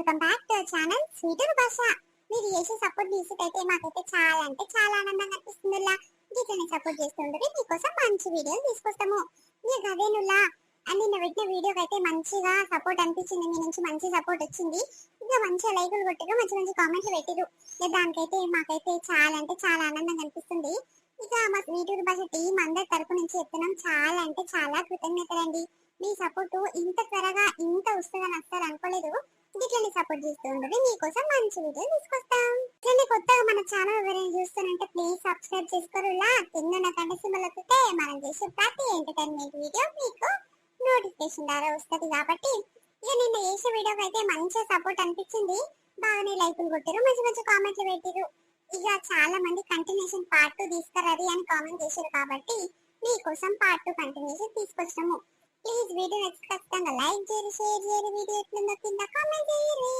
Welcome back to channel స్వీటర్ భాష మీరు చేసే సపోర్ట్ అయితే మాకైతే చాలా అంటే చాలా ఆనందంగా అనిపిస్తుంది ఇట్లనే సపోర్ట్ చేస్తుంటే మీకోసం మంచి వీడియోలు తీసుకొస్తాము. మీకు అదేనులా అని నిన్న పెట్టిన వీడియోకి అయితే మంచిగా సపోర్ట్ అనిపించింది. మీ నుంచి మంచి సపోర్ట్ వచ్చింది. ఇంకా మంచిగా లైకులు కొట్టారు మంచి మంచి కామెంట్లు పెట్టారు ఇక దానికైతే మాకైతే చాలా అంటే చాలా ఆనందంగా అనిపిస్తుంది. ఇక మా స్వీటూరు భాష టీం అందరి తరపు నుంచి చెప్తున్నాం చాలా అంటే చాలా కృతజ్ఞతలండి. మీ సపోర్ట్ ఇంత త్వరగా ఇంత వస్తుందని అస్సలు అనుకోలేదు. ఇట్లనే సపోర్ట్ చేస్తూ ఉండదు మీకోసం మంచి వీడియోలు తీసుకొస్తాం. ఇట్లనే కొత్తగా మన ఛానల్ ఎవరైనా చూస్తానంటే ప్లీజ్ సబ్స్క్రైబ్ చేసుకోరులా కింద ఉన్న గంట సింబల్ వస్తే మనం చేసే ప్రతి ఎంటర్టైన్మెంట్ వీడియో మీకు నోటిఫికేషన్ ద్వారా వస్తుంది కాబట్టి ఇక నిన్న చేసే వీడియోకి అయితే మంచి సపోర్ట్ అనిపించింది. బాగానే లైకులు కొట్టారు మంచి మంచి కామెంట్లు పెట్టారు ఇక చాలా మంది కంటిన్యూషన్ పార్ట్ టూ తీసుకురాది అని కామెంట్ చేశారు కాబట్టి మీకోసం పార్ట్ టూ కంటిన్యూషన్ తీసుకొచ్చాము. ప్లీజ్ వీడియో నచ్చి ఖచ్చితంగా లైక్ చేయరు షేర్ చేయరు వీడియో ఎట్లుందో కింద కామెంట్ చేయరు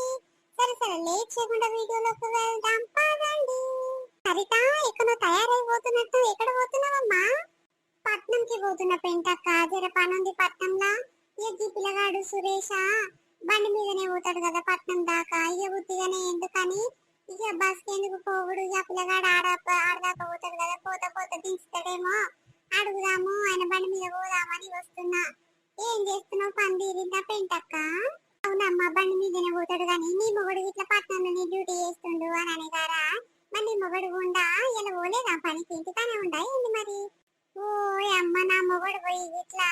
సరే సరే లేట్ చేయకుండా వీడియోలోకి వెళ్దాం పదండి. సరిత ఎక్కడో తయారైపోతున్నట్టు? ఎక్కడ పోతున్నావమ్మా? పట్నంకి పోతున్న పెంటక్క జర పనుంది పట్నంలా. ఇక ఈ పిల్లగాడు సురేష? బండి మీదనే పోతాడు కదా పట్నం దాకా. ఇక బుద్ధిగానే ఎందుకని? ఇక బస్కి ఎందుకు పోవుడు? ఇక పిల్లగాడు ఆడ ఆడదాకా పోతాడు కదా పోత పోత దించుతాడేమో. అడుగుదాము ఆయన బండి మీద పోదామని వస్తున్నా. ఏం చేస్తున్నావు పని తీరిందా పెంటక్క అవునమ్మా బండి మీదనే పోతాడు కానీ నీ మొగుడు ఇట్లా పట్టణంలోనే డ్యూటీ చేస్తుండు అని అనేగారా మరి నీ ఉండా ఇలా పోలేదా పనికి? ఇంటికానే ఉండా? ఏంటి మరి? ఓ అమ్మ నా మొగుడు పోయి ఇట్లా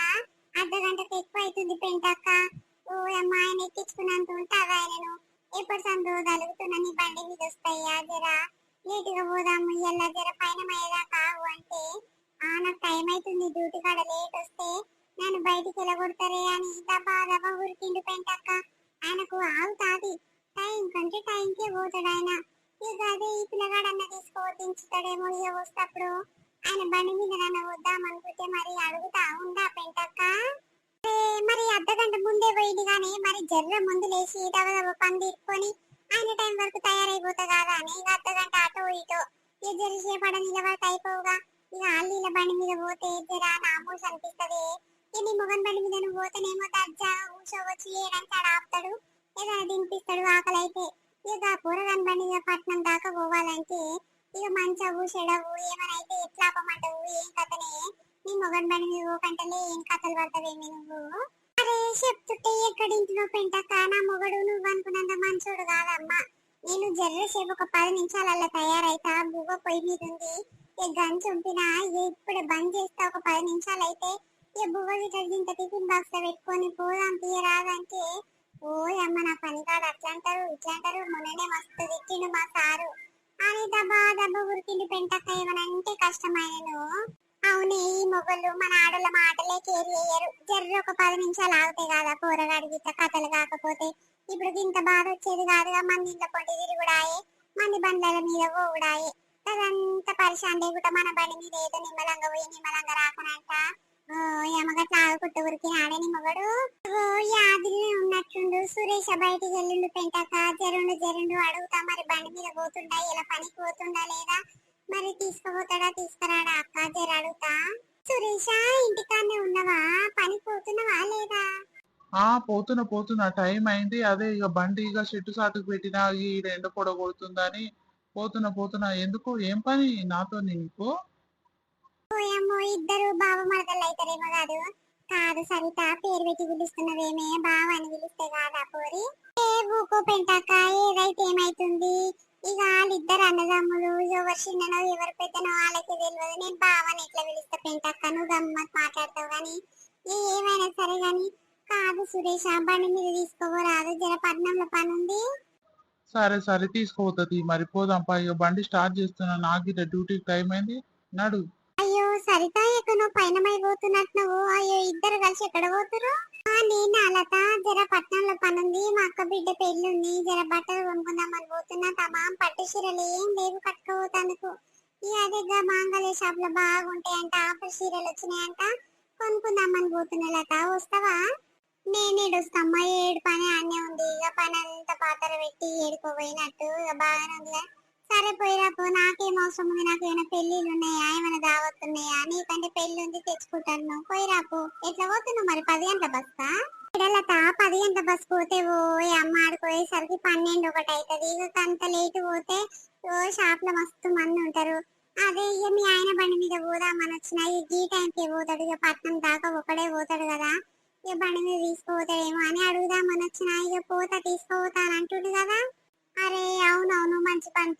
అర్ధ గంటకు ఎక్కువ అవుతుంది పెంటక్క ఓ అమ్మ ఆయన ఎక్కించుకున్నంత ఉంటావా నేను ఎప్పుడు సందో కలుగుతున్నా నీ బండి మీద వస్తాయా జరా? లేటుగా పోదాము ఇలా జర పైన మయ్యదా కావు అంటే. ఆ నాకు టైం అవుతుంది డ్యూటీ కాడ లేట్ వస్తే. నన్ను బయటికి వెళ్ళగొడతారే అని దబా దబా ఉరికిండు పెంటక్క. ఆయనకు ఆవు తాది టైం కంటే టైంకే పోతాడు ఆయన. ఇక అదే ఈ పిల్లగాడు పిల్లగాడన్న తీసుకోవద్దించుతాడేమో ఇక వస్తప్పుడు ఆయన బండి మీద నన్ను వద్దాం అనుకుంటే మరి అడుగుతా ఉందా పెంటక్క. మరి అర్ధగంట ముందే పోయింది కానీ మరి జర్ర ముందు లేచి దవ దవ పని తీసుకొని ఆయన టైం వరకు తయారైపోతా కాదా అని ఇక అర్ధగంట అటో ఇటో. ఇక జరసేపడ నిలబడితే అయిపోగా ఇక ఆళ్ళీల బండి మీద పోతే జరా నామూస్ అనిపిస్తుంది. ఇది మొగన్ బండి మీద నువ్వు పోతేనేమో దర్జా కూర్చోవచ్చు ఏడంటే ఆడ ఆపుతాడు. ఏదైనా తినిపిస్తాడు ఆకలి అయితే ఇక కూరగాని బండి మీద పట్నం దాకా పోవాలంటే ఇక మంచిగా చెడవు ఏమైనా అయితే ఎట్లా ఆపమంటావు ఏం కథనే. నీ మొగన్ బండి మీద పోకంటలే ఏం కథలు పడతావేమి నువ్వు? అరే చెప్తుంటే ఎక్కడింటినో పెంటక్క? నా మొగడు నువ్వు అనుకున్నంత మంచోడు కాదమ్మా. నేను జర్ర సేపు ఒక పది నిమిషాలల్లో తయారైతా బువ్వ పొయ్యి మీద ఉంది. ఇక గన్ చంపినా ఇప్పుడు బంద్ చేస్తా ఒక పది నిమిషాలు అయితే ఈ బువ్వ గిట్ట టిఫిన్ బాక్స్లో పెట్టుకొని పోదాం తీయరాదంటే ఓ అమ్మ నా పని కాదు అట్లా అంటారు ఇట్లా అంటారు మొన్ననే మస్తు తిట్టిండు మా సారు. అని దబ్బా దబ్బ ఉరికిండు పెంటక్క ఏమనంటే అంటే కష్టమైనను. అవునే ఈ మొగలు మన ఆడల మాటలే కేర్ చేయరు జర్ర ఒక పది నిమిషాలు ఆగుతాయి కదా కూరగాడి గిట్ట కథలు కాకపోతే? ఇప్పుడు ఇంత బాధ వచ్చేది కాదుగా మంది ఇంట్లో పొట్టి తిరుగుడాయే మంది బండ్ల మీద పోవుడాయే అదంతా పరిశాన్ లేకుండా మన బండి మీద ఏదో నిమ్మలంగా పోయి నిమ్మలంగా రాకనంట. ఎమగట్ల ఆగుకుంటూ ఉరికి రాడని నిమ్మగడు ఓ యాదిలో ఉన్నట్టుండు. సురేష బయటికి వెళ్ళిండు పెంటాక. జరుండు జరుండు అడుగుతా. మరి బండి మీద పోతుండా? ఇలా పనికి పోతుండా లేదా? మరి తీసుకుపోతాడా తీసుకురాడా? అక్క జర అడుగుతా. సురేష ఇంటికాడనే ఉన్నవా? పని పోతున్నావా లేదా? ఆ పోతున్నా పోతున్నా. టైం అయింది. అదే ఇక బండి ఇక చెట్టు సాటుకు పెట్టినా ఈ ఎండ పొడగొడుతుందని. పోతున్నా పోతున్నా. ఎందుకు? ఏం పని నాతో నీకు? ఓయమ్మో ఇద్దరు బావ మరదలు అవుతారేమో కాదు. కాదు సరిత పేరు పెట్టి పిలుస్తున్నవేమే బావ అని పిలిస్తే కాదా పోరి? ఏ ఊకో పెంటాక ఏదైతే ఏమైతుంది? ఇక వాళ్ళిద్దరు అన్నదమ్ములు ఎవరు చిన్ననో ఎవరు పెద్దనో వాళ్ళకి తెలియదు నేను బావని ఎట్లా పిలుస్తా పెంటాక నువ్వు గమ్మత్ మాట్లాడతావు కానీ ఏమైనా సరే కానీ కాదు సురేష్ ఆ బండి మీద తీసుకోరాదు జర పట్నంలో పని ఉంది సరే సరే తీసుకుపోతుంది మరి పోదాం పా ఇక బండి స్టార్ట్ చేస్తున్నా. నాకు ఇట్లా డ్యూటీకి టైం అయింది. నడు. సరిత ఎక్కడో పయనమైపోతున్నట్టు నువ్వు అయ్యో ఇద్దరు కలిసి ఎక్కడ పోతురు నేను అలత జర పట్నంలో పనుంది. మా అక్క బిడ్డ పెళ్ళుంది. జర బట్టలు కొనుక్కుందామని పోతున్నా. తమాం పట్టు చీరలు ఏం లేవు కట్టుకోవటానికి. ఈ అదేగా మాంగళ్య షాప్లో బాగుంటాయంట. ఆఫర్ చీరలు వచ్చినాయంట. కొనుక్కుందామని పోతున్నా లత. వస్తావా? నేను ఏడుస్తామ్మా ఏడు పని అన్నీ ఉంది. ఇక పని అంతా పాత్ర పెట్టి ఏడుకోపోయినట్టు ఇక బాగానే ఉందిగా సరే పోయిరాపు నాకేం అవసరం ఉంది నాకు ఏమైనా పెళ్ళిళ్ళు ఉన్నాయా ఏమైనా దావత్ ఉన్నాయా నీకంటే పెళ్ళి ఉంది తెచ్చుకుంటాను పోయిరాపు. ఎట్లా పోతున్నావు మరి? పది గంటల బస్తా ఎడలత? పది గంటల బస్ పోతే ఓ అమ్మ ఆడుకోయేసరికి పన్నెండు ఒకటి అవుతుంది ఇక అంత లేట్ పోతే ఓ షాప్లో మస్తు మంది ఉంటారు. అదే ఇక మీ ఆయన బండి మీద పోదామని వచ్చిన ఇక ఈ టైంకి పోతాడు. ఇక పట్నం దాకా ఒకడే పోతాడు కదా. ఇక బండి మీద తీసుకుపోతాడేమో అని అడుగుదామని వచ్చిన ఇక పోతా తీసుకుపోతా అని అంటుండు కదా. అరే అవునవును మంచి పని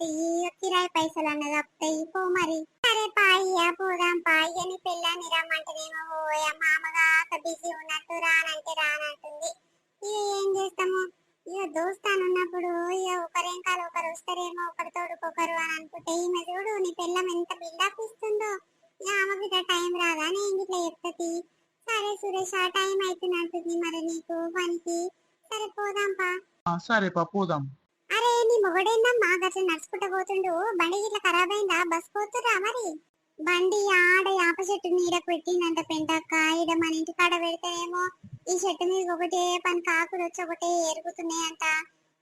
కిరాయి పైసలు అన్నది అప్పుతాయి పో మరి. సరే పాయ్యా పోదాం పాయ్య నీ పెళ్ళాన్ని రమ్మంటేనేమో ఓయ మామగా బిజీ ఉన్నట్టు రానంటే రానంటుంది. ఇక ఏం చేస్తాము? ఇక దోస్తాను ఉన్నప్పుడు ఇక ఒకరేం కాదు ఒకరు వస్తారేమో ఒకరి తోడుకొకరు అని అనుకుంటే ఈమె చూడు నీ పిల్లం ఎంత బిల్డప్ ఇస్తుందో. ఇక ఆమెకి టైం రాదా? నేను ఇట్లా చెప్తుంది సరే సురేష్ ఆ టైం అవుతున్నట్టుంది మరి నీకు పనికి సరే పోదాంపా ఆ, సరే పోదాం. అరే నీ మొగడేందమ్మా? గట్ల నడుచుకుంటూ పోతుండు. బండి ఇట్లా ఖరాబ్ అయిందా? బస్ పోతురా మరి? బండి ఆడ యాప చెట్టు నీడకు పెట్టిందంట పెంటక్క. ఈడ మన ఇంటి కాడ పెడితేనేమో ఈ చెట్టు మీద ఒకటే పని కాకులు వచ్చి ఒకటే ఎరుగుతున్నాయంట.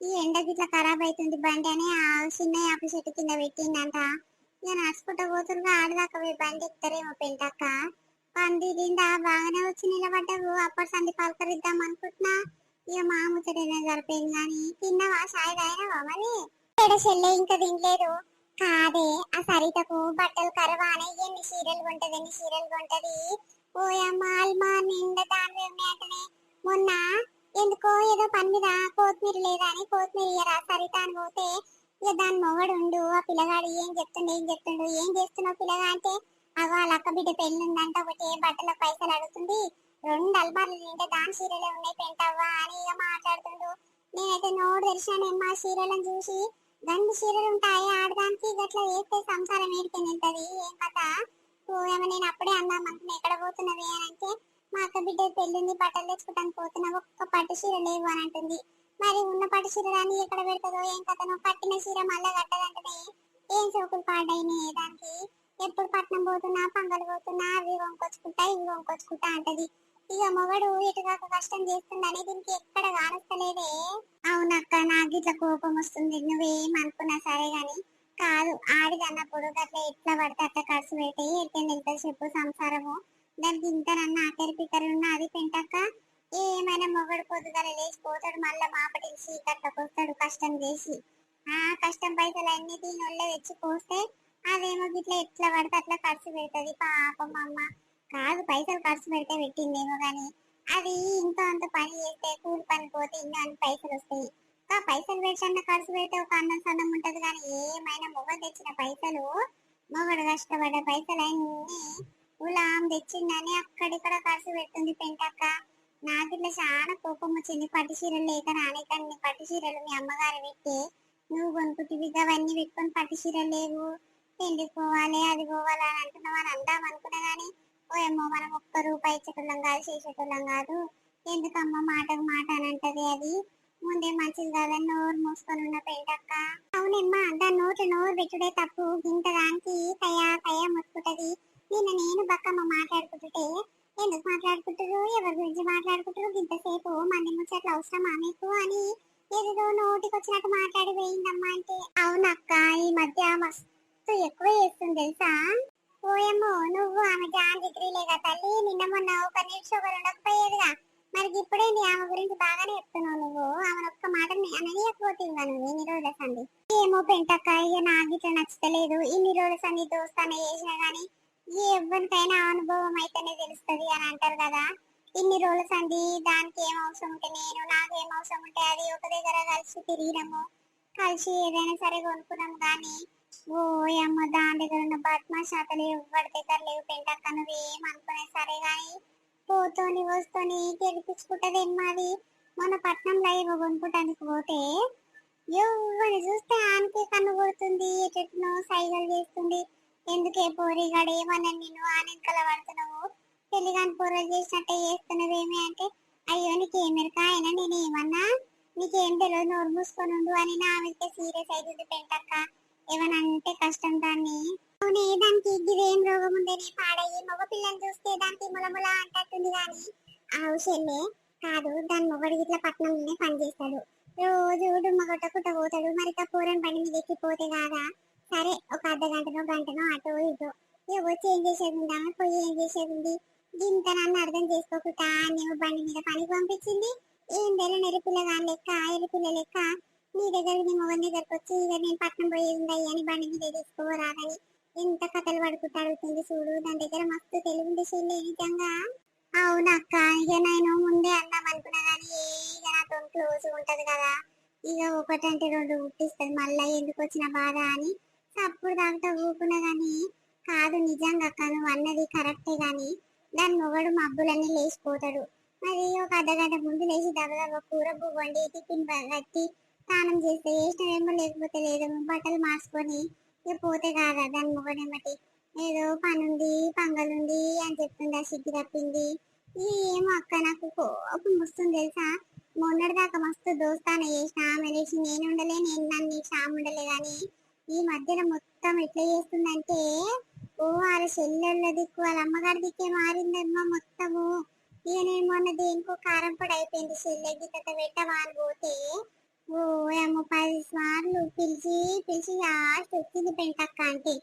ఈ ఎండకి ఇట్లా ఖరాబ్ అవుతుంది బండి అని ఆ చిన్న యాప చెట్టు కింద పెట్టిందంట. ఇక నడుచుకుంటూ పోతుండగా ఆడదాకా పోయి బండి ఎక్కుతారేమో పెంటక్క. పంది తిందా బాగానే వచ్చి నిలబడ్డావు. అప్పటి సంది పలకరిద్దాం అనుకుంటున్నా. ఇక మా ముచ్చటైనా సరిపోయింది కానీ తిన్నావా? సాయి తాగినావా మరి? ఏడ చెల్లె ఇంకా తినలేదు. కాదే ఆ సరితకు బట్టలు కరవా అని ఎన్ని చీరలు కొంటది ఎన్ని చీరలు కొంటది. ఓయమ్మ అల్మా నిండా దాని అంటనే మొన్న ఎందుకో ఏదో పని మీద కొత్తిమీర లేదా అని కొత్తిమీర ఇయ్యరా సరిత అని పోతే ఇక దాని మొగడు ఉండు ఆ పిల్లగాడు ఏం చెప్తుండు ఏం చెప్తుండు ఏం చేస్తున్నావు పిల్లగా అంటే అగో వాళ్ళ అక్క బిడ్డ పెళ్ళి ఉందంట ఒకటి బట్టల పైసలు అడుగుతుంది. రెండు అల్మార్లు నిండా దాని చీరలే ఉన్నాయి పెంటవ్వా అని ఇక మాట్లాడుతుండు. నేనైతే నోరు మా చీరలను చూసి రెండు చీరలు ఉంటాయి ఆడదానికి? గట్ల వేస్తే సంసారం ఏడికి నింటది. ఏం కథ? పోయామో నేను అప్పుడే అన్నా అనుకున్నా ఎక్కడ పోతున్నది? అని అంటే మా అక్క బిడ్డ పెళ్ళింది బట్టలు తెచ్చుకోవడానికి పోతున్నా ఒక్క పట్టు చీర లేవు అని అంటుంది. మరి ఉన్న పట్టు చీరలన్నీ ఎక్కడ పెడతదో? ఏం కథనో కట్టిన చీర మళ్ళా కట్టదంటనే ఏం సోకులు పాడైనాయి దానికి? ఎప్పుడు పట్నం పోతున్నా పంగలు పోతున్నా అవి వంకొచ్చుకుంటా ఇవి వంకొచ్చుకుంటా అంటది. ఇక మొగడు ఇటుగాక కష్టం చేస్తుందని దీనికి ఎక్కడ కానొస్తలేదే. అవునక్క నాకు ఇట్లా కోపం వస్తుంది. నువ్వేం అనుకున్నా సరే గాని కాదు ఆడిదన్నప్పుడు గట్ల ఎట్లా పడితే అట్లా ఖర్చు పెట్టి ఎట్టండి ఎంత చెప్పు సంసారము. దానికి ఇంతనన్నా ఆఖరి పిక్కరు అది పెంటాక ఏమైనా మొగడు పొద్దుగల లేచిపోతాడు మళ్ళీ మాపటి చీకట్లకు వస్తాడు కష్టం చేసి. ఆ కష్టం పైసలు అన్ని దీనివల్ల తెచ్చి పోస్తే అదేమో గిట్లా ఎట్లా పడితే అట్లా ఖర్చు పెడుతుంది. పాపం అమ్మ. కాదు పైసలు ఖర్చు పెడితే పెట్టిందేమో కానీ అది ఇంత అంత పని చేస్తే కూలి పని పోతే ఇంకా అన్ని పైసలు వస్తాయి. ఆ పైసలు పెట్టిన ఖర్చు పెడితే ఒక అన్నం సన్నం ఉంటది కానీ ఏమైనా మొగ తెచ్చిన పైసలు మొగడు కష్టపడ్డ పైసలు అన్ని ఉలాం తెచ్చిందని అక్కడిక్కడ ఖర్చు పెడుతుంది పెంటక్క. నాకు ఇట్లా చాలా కోపం వచ్చింది. పట్టు చీరలు లేక రానికన్ని పట్టు చీరలు మీ అమ్మగారు పెట్టి నువ్వు కొనుక్కుంటివి అవన్నీ పెట్టుకొని పట్టు చీరలు లేవు. పెళ్ళికి పోవాలి అది పోవాలి అని అంటున్నావు అని అందాం అనుకున్నా కానీ ఓయమ్మో మనం ఒక్క రూపాయి ఇచ్చేటోళ్ళం కాదు చేసేటోళ్ళం కాదు. ఎందుకమ్మా మాటకు మాట అని అంటది అది? ముందే మంచిది కదా నోరు మూసుకొని ఉన్న పెంటక్క అవునమ్మా దాని నోటి నోరు పెట్టుడే తప్పు. గింత దానికి తయా తయా ముసుకుంటది నిన్న నేను బక్కమ్మ మాట్లాడుకుంటుంటే ఎందుకు మాట్లాడుకుంటారు ఎవరి గురించి మాట్లాడుకుంటారు ఇంతసేపు మంది ముచ్చట్లు అవసరమా మీకు? అని ఏదో నోటికి వచ్చినట్టు మాట్లాడి పోయిందమ్మా అంటే. అవునక్క ఈ మధ్య మస్తు ఎక్కువ చేస్తుంది తెలుసా? ఓయమ్మో నువ్వు ఆమె జాన్ డిగ్రీలే కదా తల్లి. నిన్న మొన్న ఒక నిమిషం ఒకరు ఉండకపోయేదిగా మరి ఇప్పుడేంటి ఆమె గురించి బాగానే చెప్తున్నావు నువ్వు? ఆమె ఒక్క మాట అననీయకపోతుంది నువ్వు ఇన్ని రోజుల సంది ఏమో పెంటక్క ఇక నాకు ఇట్లా నచ్చలేదు ఇన్ని రోజుల సంది దోస్తానే చేసినా గానీ ఎవరికైనా అనుభవం అయితేనే తెలుస్తుంది అని అంటారు కదా. ఇన్ని రోజుల సంది దానికి ఏం అవసరం ఉంటే నేను నాకు ఏం అవసరం ఉంటే అది ఒక దగ్గర కలిసి తిరిగినాము. కలిసి ఏదైనా సరే కొనుక్కున్నాము కానీ ఓ అమ్మ దాని దగ్గర ఉన్న బట్మా శాతలు ఎవరి దగ్గర లేవు పెంటక్క నువ్వేం అనుకునే సరే గాని పోతోని వస్తోని గెలిపించుకుంటది మాది? మన పట్నంలో ఇవ్వ కొనుక్కోటానికి పోతే ఎవరిని చూస్తే ఆనకి కన్ను కొడుతుంది ఎటెట్నో సైగలు చేస్తుంది. ఎందుకే పోరిగాడు ఏమన్నా నిన్ను ఆనెంకల పడుతున్నావు? పెళ్ళి కాని పోరలు చేసినట్టే చేస్తున్నవేమి అంటే అయ్యో నీకేమెరక అయినా నేను ఏమన్నా నీకేం తెలియదు నోరు మూసుకొని ఉండు అని నా ఆమెకి సీరియస్ అవుతుంది పెంటక్క. ఏమనంటే కష్టం దాన్ని. అవునే దానికి ఇదేం రోగం ఉందని పాడయ్యి మగ పిల్లని చూస్తే దానికి ములముల అంటట్టుంది గాని ఆ చెల్లె కాదు దాని మొగడు ఇట్లా పట్నంలోనే పనిచేస్తాడు రోజు డుమ్మగొట్టకుండా పోతాడు. మరి ఇక పూరం బండి మీద ఎక్కిపోతే కాదా? సరే ఒక అర్ధ గంటనో గంటనో అటో ఇటో. ఇక వచ్చి ఏం చేసేది ఉందా? పోయి ఏం చేసేది ఉంది? ఇంత నన్ను అర్థం చేసుకోకుండా నేను బండి మీద పనికి పంపించింది. ఏం తెల నెరిపిల్ల లెక్క ఎరిపిల్ల లెక్క? నీ దగ్గర నీ మొగన్ దగ్గరకు వచ్చి ఇక నేను పట్నం పోయేది అని బండి మీద తీసుకోరాదని ఎంత కథలు పడుకుంటూ అడుగుతుంది చూడు? దాని దగ్గర మస్తు తెలివి ఉంది చెల్లి నిజంగా అవునక్క ఇక నేను ముందే అందాం అనుకున్నా కానీ ఇక నాతో క్లోజ్ ఉంటది కదా. ఇక ఒకటంటే రెండు పుట్టిస్తుంది మళ్ళీ ఎందుకు వచ్చిన బాధ అని అప్పుడు దాకా ఊకున్నా కానీ కాదు నిజంగా అక్క నువ్వు అన్నది కరెక్టే కానీ దాని మొగడు మబ్బులన్నీ లేచిపోతాడు. మరి ఒక అర్ధగంట ముందు లేచి దబదబ కూర వండి టిఫిన్ కట్టి స్నానం చేస్తే ఏమో లేకపోతే లేదు. బట్టలు మార్చుకొని ఇక పోతే కాదా. దాని మొగడేమటి ఏదో పనుంది పంగలుంది అని చెప్తుంది ఆ సిగ్గు తప్పింది? ఈ ఏమో అక్క నాకు కోపం వస్తుంది తెలుసా? మొన్నటిదాకా మస్తు దోస్తాన చేసిన ఆమె లేచి నేను ఉండలే నేను నన్ను షామ్ ఉండలే కానీ ఈ మధ్యన మొత్తం ఎట్లా చేస్తుందంటే ఓ వాళ్ళ చెల్లెళ్ళ దిక్కు వాళ్ళ అమ్మగారి దిక్కే మారిందమ్మా మొత్తము. ఇక నేను మొన్న దేనికో కారం పొడి అయిపోయింది చెల్లె గిట్ట పెట్టవా అని పోతే ఓ ఏమో పది సార్లు పిలిచి పిలిచి లాస్ట్ వచ్చింది పెంటక్క అంటే.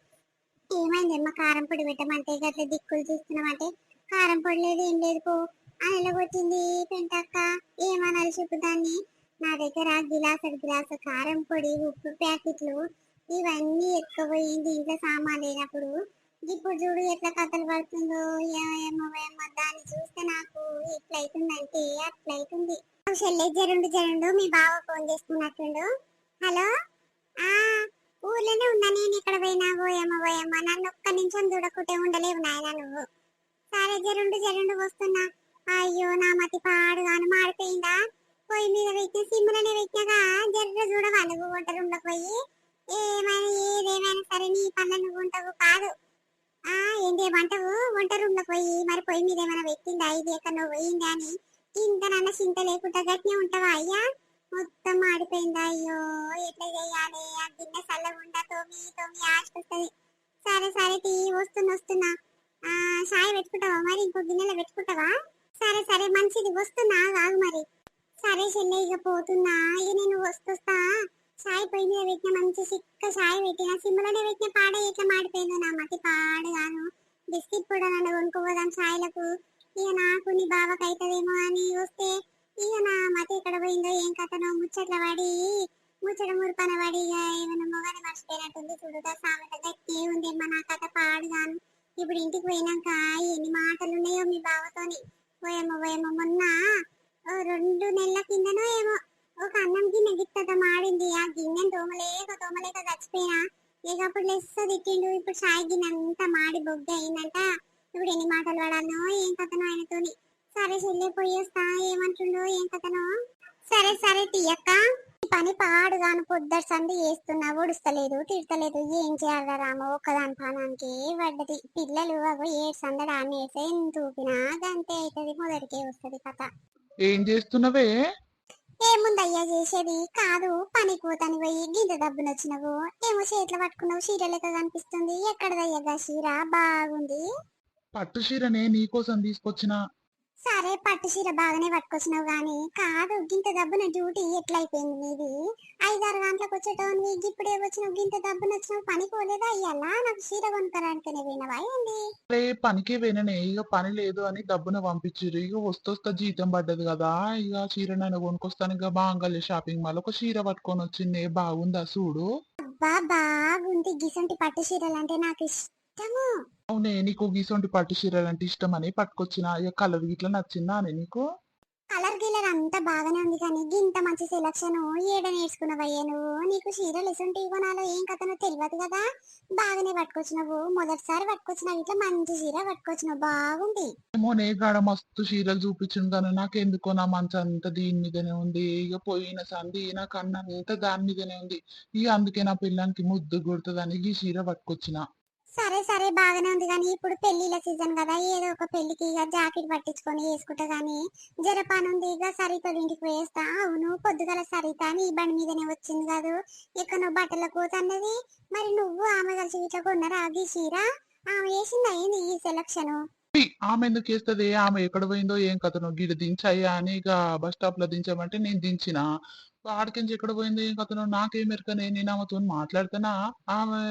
ఏమైందమ్మా కారం పొడి పెట్టమంటే గట్ల దిక్కులు చూస్తున్నామంటే? కారం పొడి లేదు ఏం లేదు పో. అని ఎలాగొచ్చింది పెంటక్క ఏమనాలి చెప్పు దాన్ని. నా దగ్గర గిలాస గిలాస కారం పొడి ఉప్పు ప్యాకెట్లు ఇవన్నీ ఎత్తుకుపోయింది ఇంట్లో సామాన్ లేనప్పుడు. ఇప్పుడు చూడు ఎట్లా కథలు పడుతుందో ఏమో ఏమో దాన్ని చూస్తే నాకు ఎట్లయితుందంటే అట్లయితుంది. చెల్లె జరుండు జరుండు. మీ బావ ఫోన్ చేసుకున్నట్టుండు హలో? ఆ ఊర్లోనే ఉన్నా నేను. ఇక్కడ పోయినా? పోయమ్మ పోయమ్మా నన్ను ఒక్క నిమిషం చూడకుంటే ఉండలేవు నాయన నువ్వు. సరే జరుండు జరుండు వస్తున్నా. అయ్యో నా మతి పాడుగాను మాడిపోయిందా? పొయ్యి మీద పెట్టిన సిమ్ములనే పెట్టినగా జర్ర చూడవా నువ్వు వంట రూమ్లోకి పోయి? ఏమైనా ఏదేమైనా సరే నీ పనులు నువ్వు ఉంటావు కాదు. ఆ ఏంటి వంటవు? వంట రూమ్లోకి పోయి మరి పొయ్యి మీద ఏమైనా పెట్టిందా ఇది ఎక్కడ నువ్వు పోయిందా అని ఇంత నన్న చింత లేకుండా గట్టినే ఉంటావా అయ్యా? మొత్తం మాడిపోయిందా అయ్యో ఎట్లా చేయాలి? ఆ గిన్నె చల్లగుండా తోమి తోమి ఆశిస్తుంది సరే సరే తీ వస్తున్నా వస్తున్నా. ఆ చాయ్ పెట్టుకుంటావా మరి? ఇంకో గిన్నెలో పెట్టుకుంటావా? సరే సరే మంచిది వస్తున్నా కాదు మరి. సరే చెల్లె ఇక పోతున్నా. ఇక నేను వస్తొస్తా. చాయ్ పొయ్యి మీద పెట్టిన మంచి చిక్క చాయ్ పెట్టిన. సిమ్లోనే పెట్టిన పాడే ఎట్లా మాడిపోయిందో నా మతి పాడుగాను బిస్కెట్ కూడా నన్ను కొనుక్కోదాం చాయ్లకు. ఇక నాకు నీ అని వస్తే ఇక నా మతి ఎక్కడ పోయిందో ఏం కథనో ముచ్చట్ల పడి ముచ్చట మురుపన పడి ఇక ఏమైనా మొగని మర్చిపోయినట్టుంది చూడుగా సామెత గట్టి ఉందేమో నా కథ పాడుగాను. ఇప్పుడు ఇంటికి పోయినాక ఎన్ని మాటలు ఉన్నాయో మీ బావతోని. పోయేమో పోయేమో మొన్న ఓ రెండు నెలల కిందనో ఏమో ఒక అన్నం గిన్నె గిత్తత మాడింది. ఆ గిన్నె తోమలేక తోమలేక చచ్చిపోయినా. ఇక అప్పుడు లెస్స తిట్టిండు ఇప్పుడు షాయి గిన్నె అంతా మాడి బొగ్గ అయిందంట ఇప్పుడు ఎన్ని మాటలు పడాలనో ఏం కథనో ఆయనతోని. సరే చెల్లె పోయేస్తా ఏమంటుండో ఏం కథనో. సరే సరే తీయక్క. పని పాడుగాను పొద్దరు సంది చేస్తున్నా ఒడుస్తలేదు తిడతలేదు. ఏం చేయాలి రాము? ఒక్కదాని పానానికి పడ్డది. పిల్లలు అవి ఏడు సందడి ఎంత ఊపినా గంతే అవుతుంది మొదటికే వస్తుంది కథ. ఏం చేస్తున్నవే? ఏముందయ్యా చేసేది? కాదు పనికి పోతాను పోయి గింత డబ్బులు వచ్చినవు. ఏమో చేతిలో పట్టుకున్నావు చీర లెక్క కనిపిస్తుంది. ఎక్కడదయ్యా గా చీర? బాగుంది. పట్టు చీరనే నీకోసం తీసుకొచ్చిన. సరే పట్టు చీర బాగానే పట్టుకొచ్చినావు గాని కాదు గింత డబ్బున డ్యూటీ ఎట్లయిపోయింది నీది? ఐదారు గంటలకు వచ్చేటోని ఇప్పుడే వచ్చినావు గింత డబ్బున వచ్చినావు పని పోలేదా? అయ్యాలా నాకు చీర కొనుక్కరానికనే పోయినవా? ఏంది? అరే పనికి పోయిననే ఇక పని లేదు అని డబ్బును పంపించిర్రు. ఇక వస్తొస్తా జీతం పడ్డది కదా. ఇక చీర నన్ను కొనుక్కొస్తాను ఇక బాంగల్య షాపింగ్ మాల్ ఒక చీర పట్టుకొని వచ్చింది. బాగుందా? చూడు. బాగుంది. గిసంటి పట్టు చీరలు అంటే నాకు ఇష్టము అవునే నీకు గీసొంటి పట్టు చీరలు అంటే ఇష్టం అని పట్టుకొచ్చిన కలర్ గిట్లా నచ్చిందా అని నీకు? కలర్ గిల్లర్ అంతా బాగానే ఉంది కానీ గింత మంచి సెలక్షన్ ఏడ నేర్చుకున్నావయ్యా నువ్వు? నీకు చీరలు ఎసుంటి కొనాలో ఏం కథనో తెలియదు కదా? బాగానే పట్టుకొచ్చినావు. మొదటిసారి పట్టుకొచ్చినావు ఇట్లా మంచి చీర పట్టుకొచ్చినావు. బాగుంది. ఏమో నే గాడ మస్తు చీరలు చూపించింది కానీ నాకు ఎందుకో నా మంచి అంతా దీని మీదనే ఉంది. ఇక పోయిన సంది నా కన్ను అంతా దాని మీదనే ఉంది. ఇక అందుకే నా పిల్లానికి ముద్దు కొడుతుందని ఈ చీర పట్టుకొచ్చిన. సరే సరే బాగానే ఉంది కానీ ఇప్పుడు పెళ్ళిళ్ళ సీజన్ కదా ఏదో ఒక పెళ్ళికి ఇక జాకెట్ పట్టించుకొని వేసుకుంటా గానీ జరపాన్ ఉంది ఇక సరితో ఇంటికి వేస్తా అవును పొద్దుగల సరిత నీ బండి మీదనే వచ్చింది కాదు. ఇక నువ్వు బట్టల కూతన్నది మరి నువ్వు ఆమె కలిసి ఇట్లా కొన్నారా? అది చీరా? ఆమె వేసింది అయింది ఈ సెలక్షన్ ఆమె ఎందుకు వేస్తుంది? ఆమె ఎక్కడ పోయిందో ఏం కథను గిడ దించాయా అని ఇక బస్ స్టాప్లో దించామంటే నేను దించిన. ఆడికించి ఎక్కడ పోయిందో ఏం కథను నాకేం ఎరకనే నేను ఆమెతో మాట్లాడుతున్నా ఆమె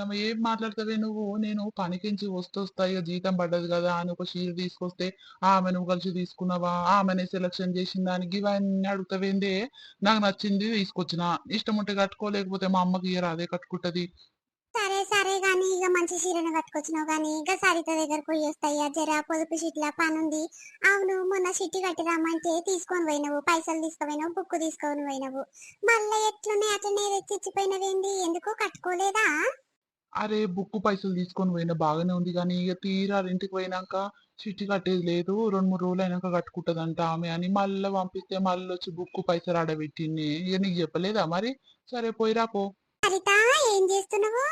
ఆమె ఏం మాట్లాడుతుంది? నువ్వు నేను పనికించి వస్తొస్తాయి ఇక జీతం పడ్డది కదా అని ఒక చీర తీసుకొస్తే ఆమె నువ్వు కలిసి తీసుకున్నావా? ఆమెనే సెలక్షన్ చేసిన దానికి ఇవన్నీ అడుగుతావేందే? నాకు నచ్చింది తీసుకొచ్చిన. ఇష్టం ఉంటే కట్టుకోలేకపోతే మా అమ్మకి ఇయ్యరా అదే కట్టుకుంటది. సరే సరే. ఇక మంచి చీరను కట్టుకొచ్చినావు గాని ఇక సరిత దగ్గరకు పోయి వస్తాయా. జర పొదుపు షీట్ల పని ఉంది అవును మొన్న షిట్టి కట్టి రమ్మంటే తీసుకొని పోయినావు. పైసలు తీసుకుపోయినావు బుక్ తీసుకొని పోయినావు. మళ్ళీ ఎట్లున్నాయి? అట్లనే తెచ్చి ఇచ్చిపోయినవేంది ఎందుకు కట్టుకోలేదా? అరే బుక్ పైసలు తీసుకొని పోయినా బాగానే ఉంది కానీ ఇక తీరా ఇంటికి పోయినాక చిట్టి కట్టేది లేదు. రెండు మూడు రోజులు అయినాక కట్టుకుంటదంట ఆమె అని మళ్ళీ పంపిస్తే మళ్ళీ వచ్చి బుక్ పైసలు ఆడబెట్టింది. ఇక నీకు చెప్పలేదా మరి? సరే పోయిరా పో. ఏం చేస్తున్నావు?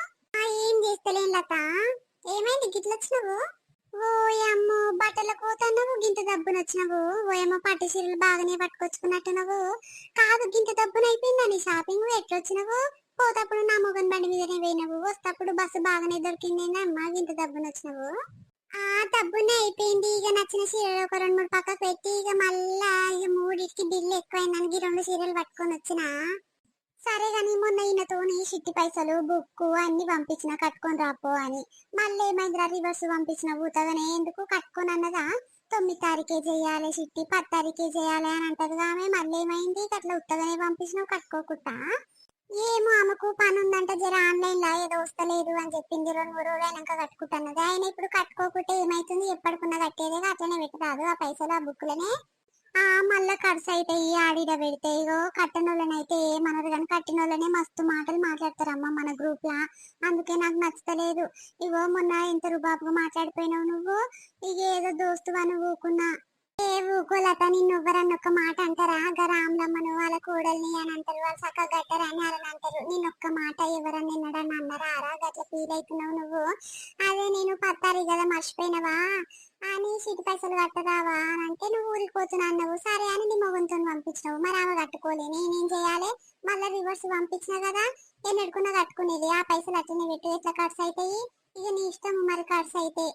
ఏం చేస్తలేం లత? ఏమైంది? గిట్ల వచ్చినావు ఓయమ్మో బట్టల కోతన్నావు గింత దబ్బున వచ్చినావు ఓయమ్మ పట్టు చీరలు బాగానే పట్టుకొచ్చుకున్నట్టున్నావు. కాదు గింత దబ్బున అయిపోయిందా నీ షాపింగ్? ఎట్లొచ్చినావు? పోతప్పుడు నా మొగన్ బండి మీదనే పోయినావు. వస్తప్పుడు బస్సు బాగానే దొరికిందేనా అమ్మా గింత దబ్బున వచ్చినావు ఆ దబ్బునే అయిపోయింది. ఇక నచ్చిన చీరలు ఒక రెండు మూడు పక్కకు పెట్టి ఇక మళ్ళా ఇక మూడింటికి బిల్లు ఎక్కువైందని రెండు చీరలు పట్టుకొని వచ్చినా. సరే గాని మొన్న ఈయనతోని చిట్టి పైసలు బుక్ అన్ని పంపించిన కట్టుకొని రాపో అని. మళ్ళీ ఏమైందిరా రివర్స్ పంపించిన ఊతగానే ఎందుకు కట్టుకొని అన్నదా తొమ్మిది తారీఖే చేయాలి చిట్టి పది తారీఖే చేయాలి అని అంటది ఆమె. మళ్ళీ ఏమైంది? అట్లా ఉత్తగానే పంపించినావు కట్టుకోకుండా. ఏమో ఆమెకు పని ఉందంట జర ఆన్లైన్ లా ఏదో వస్తలేదు అని చెప్పింది. రెండు మూడు రోజులు అయినాక కట్టుకుంటున్నది. ఆయన ఇప్పుడు కట్టుకోకుంటే ఏమైతుంది? ఎప్పటికున్నా కట్టేదే అట్లనే పెట్టరాదు ఆ పైసలు ఆ బుక్లనే మళ్ళా ఖర్చు అవుతాయి ఆడిడ పెడితే. ఇగో కట్టనోళ్ళనైతే ఏమనరు కానీ కట్టినోళ్ళనే మస్తు మాటలు మాట్లాడతారమ్మ మన గ్రూప్ లా అందుకే నాకు నచ్చలేదు ఇగో మొన్న ఎంత రుబాబుగా మాట్లాడిపోయినావు నువ్వు. ఇక ఏదో దోస్తు అని ఊకున్నా. ఏ ఊకోలత నిన్ను ఎవ్వరన్న ఒక మాట అంటారా? గా రామ్లమ్మను వాళ్ళ కోడల్ని అని అంటారు వాళ్ళు చక్కగా గట్టరా అని అని అంటారు. నేను ఒక్క మాట ఎవరన్నా నిన్నడని అన్నారా? రా గట్ల ఫీల్ అవుతున్నావు నువ్వు. అదే నేను పత్తారి కదా మర్చిపోయినవా? అని సీటు పైసలు కట్టదావా అని అంటే నువ్వు ఊరిపోతున్నా అన్నావు. సరే అని నీ మొగంతో పంపించినావు. మరి ఆమె కట్టుకోలే. నేనేం చేయాలి? మళ్ళీ రివర్స్ పంపించిన కదా నేను ఎడుకున్నా కట్టుకునేది. ఆ పైసలు అట్లనే పెట్టు. ఎట్లా ఖర్చు అవుతాయి ఇక నీ ఇష్టం మరి ఖర్చు అయితే.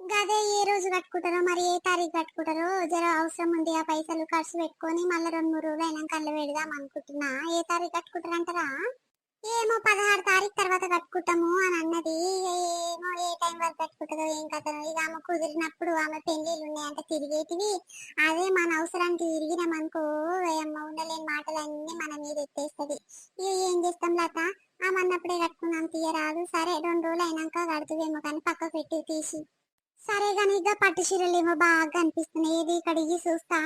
గదే ఏ రోజు కట్టుకుంటారో మరి ఏ తారీఖు కట్టుకుంటారో? జర అవసరం ఉంది ఆ పైసలు ఖర్చు పెట్టుకొని మళ్ళీ రెండు మూడు రోజులు అయినాక కళ్ళు పెడదాం అనుకుంటున్నా. ఏ తారీఖు కట్టుకుంటారంటారా? ఏమో పదహారు తారీఖు తర్వాత కట్టుకుంటాము అని అన్నది. ఏ టైం వరకు కట్టుకుంటుందో ఏం కథనో ఇక ఆమె కుదిరినప్పుడు ఆమె పెళ్ళిళ్ళు ఉన్నాయంటే తిరిగేటివి. అదే మన అవసరానికి తిరిగినామనుకో అమ్మ ఉండలేని మాటలన్నీ మన మీద ఎత్తేస్తుంది. ఇక ఏం చేస్తాం లత? ఆమె అన్నప్పుడే కట్టుకున్నాం తీయరాదు. సరే రెండు రోజులు అయినాక కడుతువేమో కానీ పక్క పెట్టి తీసి. సరే కానీ ఇక పట్టు చీరలు ఏమో బాగా అనిపిస్తున్నాయి ఏది కడిగి చూస్తా?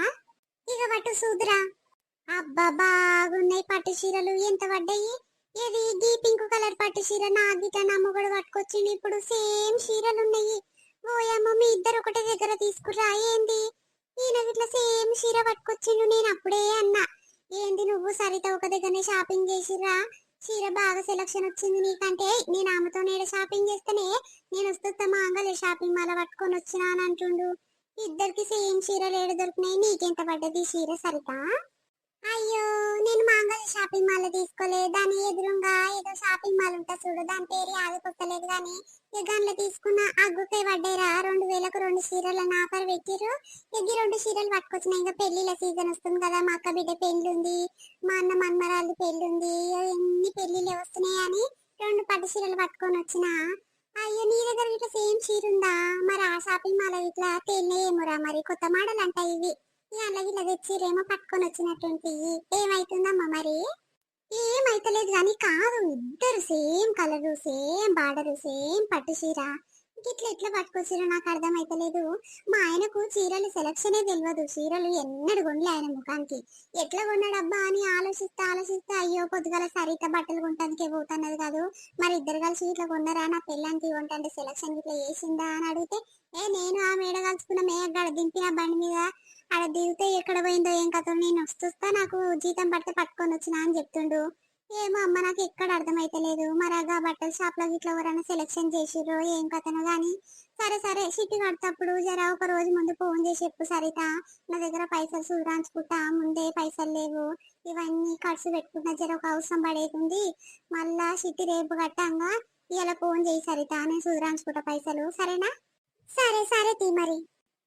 ఇక పట్టు చూద్రా అబ్బా బాగున్నాయి పట్టు చీరలు. ఎంత పడ్డాయి? ఇది గీ పింక్ కలర్ పట్టు చీర నా గిట నా మొగడు పట్టుకొచ్చిండు ఇప్పుడు. సేమ్ చీరలు ఉన్నాయి ఓయమ్మ మీ ఇద్దరు ఒకటే దగ్గర తీసుకురా. ఏంది? ఈయన గిట్ల సేమ్ చీర పట్టుకొచ్చిండు. నేను అప్పుడే అన్నా. ఏంది నువ్వు సరిత ఒక దగ్గరనే షాపింగ్ చేసిరా చీర బాగా సెలక్షన్ వచ్చింది నీకంటే. నేను ఆమెతో నేడ షాపింగ్ చేస్తేనే నేను వస్తుత్త మాంగళ్య షాపింగ్ మాల పట్టుకొని వచ్చినా అని అంటుండు. ఇద్దరికి సేమ్ చీరలు ఏడు దొరికినాయి? నీకెంత పడ్డది చీర సరిత? అయ్యో నేను మాంగళ షాపింగ్ మాల్ తీసుకోలేదు. దాని ఎదురుగా ఏదో షాపింగ్ మాల్ ఉంటా చూడు. దాని పేరు ఆగిపోతలేదు కానీ దానిలో తీసుకున్న అగ్గుకై పడ్డారా రెండు వేలకు రెండు చీరలను ఆఫర్ పెట్టిర్రు. ఇక రెండు చీరలు పట్టుకొచ్చిన ఇంకా పెళ్ళిళ్ళ సీజన్ వస్తుంది కదా. మా అక్క బిడ్డ పెళ్ళి ఉంది మా అన్న మన్మరాలు పెళ్ళి ఉంది ఎన్ని పెళ్ళిళ్ళే వస్తున్నాయి అని రెండు పట్టు చీరలు పట్టుకొని వచ్చిన. అయ్యో నీ దగ్గర ఇట్లా సేమ్ చీర ఉందా మరి ఆ షాపింగ్ మాల్ ఇట్లా తేలినేమోరా మరి? కొత్త మోడల్ అంట ఇవి. ఈ అలాగే ఇలా తెచ్చిరేమో పట్టుకొని వచ్చినట్టుంది ఏమైతుందమ్మా మరి? ఏమైతలేదు కానీ కాదు ఇద్దరు same colour same border same పట్టు చీర. ఇట్లా ఎట్లా పట్టుకొచ్చిరో నాకు అర్థమైతలేదు. మా ఆయనకు చీరలు సెలక్షనే తెలియదు చీరలు ఎన్నడు కొనలే ఆయన ముఖానికి. ఎట్లా కొన్నాడబ్బా అని ఆలోచిస్తే ఆలోచిస్తే అయ్యో పొద్దుగల సరిత బట్టలు కొనటానికే పోతున్నది కాదు. మరి ఇద్దరు కలిసి ఇట్లా కొన్నారా? నా పెళ్ళానికి కొంటే సెలక్షన్ ఇట్లా చేసిందా అని అడిగితే ఏ నేను ఆ మేడ కలుసుకున్న? మే అక్కడ దింపిన బండి మీద? ఆడ దిగితే ఎక్కడ పోయిందో ఏం కథ నేను వస్తుస్తా నాకు జీతం పడితే పట్టుకొని వచ్చినా అని చెప్తుండు. ఏమో అమ్మ నాకు ఎక్కడ అర్థమైతలేదు. మరి బట్టల షాప్లో ఇట్లా ఎవరైనా సెలెక్షన్ చేసిర్రు ఏం కథనో గానీ. సరే సరే సిటీ కడతప్పుడు జర ఒక రోజు ముందు ఫోన్ చేసి చెప్పు సరిత. నా దగ్గర పైసలు చూడాంచుకుంటా ముందే పైసలు లేవు. ఇవన్నీ ఖర్చు పెట్టుకుంటా జర ఒక అవసరం పడేది మళ్ళా సిటీ రేపు కట్టంగా ఇలా ఫోన్ చేయి సరిత నేను చూడాంచుకుంటా పైసలు. సరేనా? సరే సరే తీ మరి.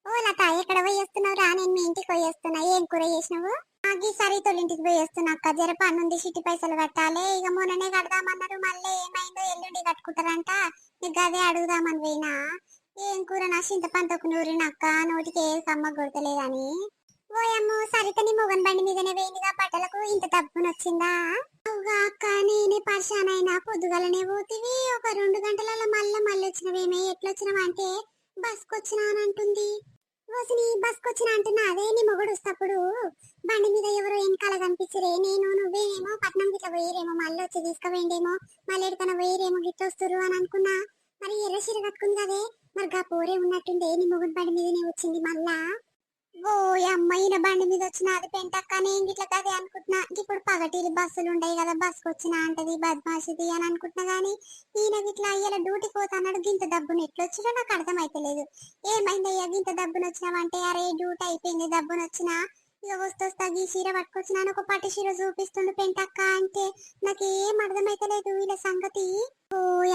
ఓ లత ఎక్కడ పోయేస్తున్నావు రా నేను మీ ఇంటికి పోయేస్తున్నా. ఏం కూర చేసినావు? ఆ గీ ఇంటికి పోయేస్తున్నా అక్క. జర పన్నుంది సిటీ సిట్టి పైసలు కట్టాలి. ఇక మొన్ననే కడదామన్నారు మళ్ళీ ఏమైందో ఎల్లుండి కట్టుకుంటారంట. నీకు అదే అడుగుదామని పోయినా. ఏం కూర? నా చింతపంతకు నూరినక్క నోటికి ఏ కమ్మ కొడతలేదని ఓయమ్మో సరితని మొగన్ బండి మీదనే వేయిందిగా బట్టలకు. ఇంత డబ్బును వచ్చిందా? అవుగా అక్క నేనే పరిశాన్ అయినా పొద్దుగలనే పోతివి. ఒక రెండు గంటలలో మళ్ళీ మళ్ళీ వచ్చినవేమే ఎట్లొచ్చినావంటే అంటుంది వచ్చినా అని రోజుని బస్కి వచ్చిన అంటున్నా అదే నీ మొగుడు వస్తప్పుడు బండి మీద ఎవరో వెనకాల కనిపించరే నేను నువ్వేనేమో పట్నం గిట్ల పోయిరేమో మళ్ళీ వచ్చి తీసుకుపోయిండేమో మళ్ళీ ఎడికన పోయిరేమో గిట్ల వస్తురు అని అనుకున్నా. మరి ఎర్ర చీర కట్టుకుంది కదే మరి గా పోరే ఉన్నట్టుండే నీ మొగుడు బండి మీదనే వచ్చింది మళ్ళా. ఓ అమ్మాయిన బండి మీద వచ్చిన అది పెంటక్క నేను గిట్ల కదే అనుకుంటున్నా. ఇప్పుడు పగటిలు బస్సులు ఉంటాయి కదా బస్సుకు వచ్చిన అంటది బద్మాషిది అని అనుకుంటున్నా గానీ ఈయన గిట్లా అయ్యాల డ్యూటీకి పోతాన్నాడు గింత డబ్బును ఎట్లొచ్చినా నాకు అర్థమైతలేదు. ఏమైందయ్యా గింత డబ్బును వచ్చినావంటే? అరే డ్యూటీ అయిపోయింది డబ్బును వచ్చినా. ఇక వస్తొస్తా ఈ చీర పట్టుకొచ్చినాను ఒక పట్టు చీర చూపిస్తుండు పెంటక్క అంటే నాకు నాకేం అర్థమైతలేదు. వీళ్ళ సంగతి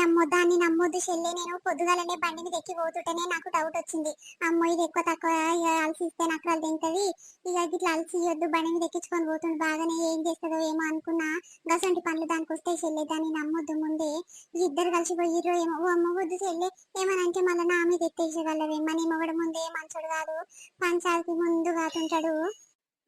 అమ్మో దాన్ని నమ్మొద్దు చెల్లి. నేను పొద్దుగాలనే బండి తెచ్చి పోతుంటేనే నాకు డౌట్ వచ్చింది. అమ్మో ఇది ఎక్కువ తక్కువ ఇక అలసి ఇస్తే నాకు అది తింటది. ఇక ఇట్లా అలసి ఇవ్వద్దు బండి మీద ఎక్కించుకొని బాగానే ఏం చేస్తుందో ఏమో అనుకున్నా. గసంటి పనులు దానికి వస్తే చెల్లి. దాన్ని నమ్మొద్దు ముందే. ఇద్దరు కలిసి పోయిర్రో ఏమో ఓ అమ్మ వద్దు చెల్లి. ఏమనంటే మళ్ళీ నా మీద ఎత్తేసగలవేమో నీ మొగడు ముందే మంచోడు కాదు. పంచాలకి ముందు కాతుంటాడు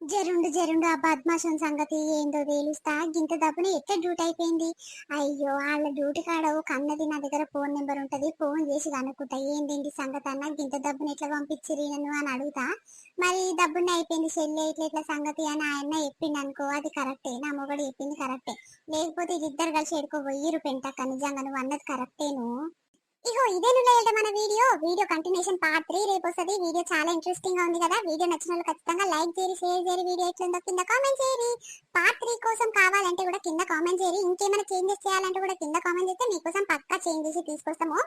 జరుండు జరుండు ఆ బద్మాషం సంగతి ఏందో తేలుస్తా. గింత డబ్బుని ఎట్లా డ్యూటీ అయిపోయింది? అయ్యో వాళ్ళ డ్యూటీ కాడవు కన్నది నా దగ్గర ఫోన్ నెంబర్ ఉంటది. ఫోన్ చేసి కనుక్కుంటా. ఏంటి సంగతి అన్న? గింత డబ్బుని ఎట్లా పంపించిరి నన్ను అని అడుగుతా. మరి డబ్బుని అయిపోయింది చెల్లె ఇట్లా ఇట్లా సంగతి అని ఆయన చెప్పింది అనుకో అది కరెక్టే. నా మొగడు చెప్పింది కరెక్టే. లేకపోతే ఇద్దరు కలిసి ఎడుకో పోయిరు పెంటక్క. నిజంగా నువ్వు అన్నది కరెక్టేను. ఇగో ఇదే నువ్వు మన video. Video continuation part three రేపు వస్తుంది. వీడియో చాలా ఇంట్రెస్టింగ్గా ఉంది కదా. వీడియో నచ్చిన వాళ్ళు ఖచ్చితంగా లైక్ చేయరు షేర్ చేయరు వీడియో ఎట్లుందో కింద కామెంట్ చేయరు పార్ట్ త్రీ కోసం కావాలంటే కూడా కింద కామెంట్ చేయరు ఇంకేమైనా చేంజెస్ చేయాలంటే కూడా కింద కామెంట్ చేస్తే మీకోసం పక్కా చేంజ్ చేసి తీసుకొస్తాము.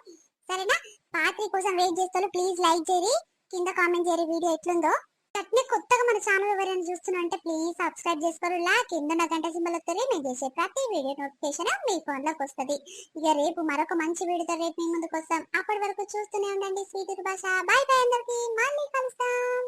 సరేనా? పార్ట్ త్రీ కోసం వెయిట్ చేస్తారు ప్లీజ్ లైక్ చేయరు కింద కామెంట్ చేయరు వీడియో ఎట్లుందో. అట్నే కొత్తగా మన ఛానల్ ఎవరైనా చూస్తున్నా అంటే ప్లీజ్ సబ్స్క్రైబ్ చేసుకోరు. లా కింద నా గంట సింబల్ వస్తుంది. మేము చేసే ప్రతి వీడియో నోటిఫికేషన్ మీ ఫోన్లోకి వస్తుంది. ఇక రేపు మరొక మంచి వీడియోతో రేపు మీ ముందుకు వస్తాం. అప్పటి వరకు చూస్తూనే ఉండండి. స్వీట్ భాష బాయ్ బాయ్ అందరికీ. మళ్ళీ కలుస్తాం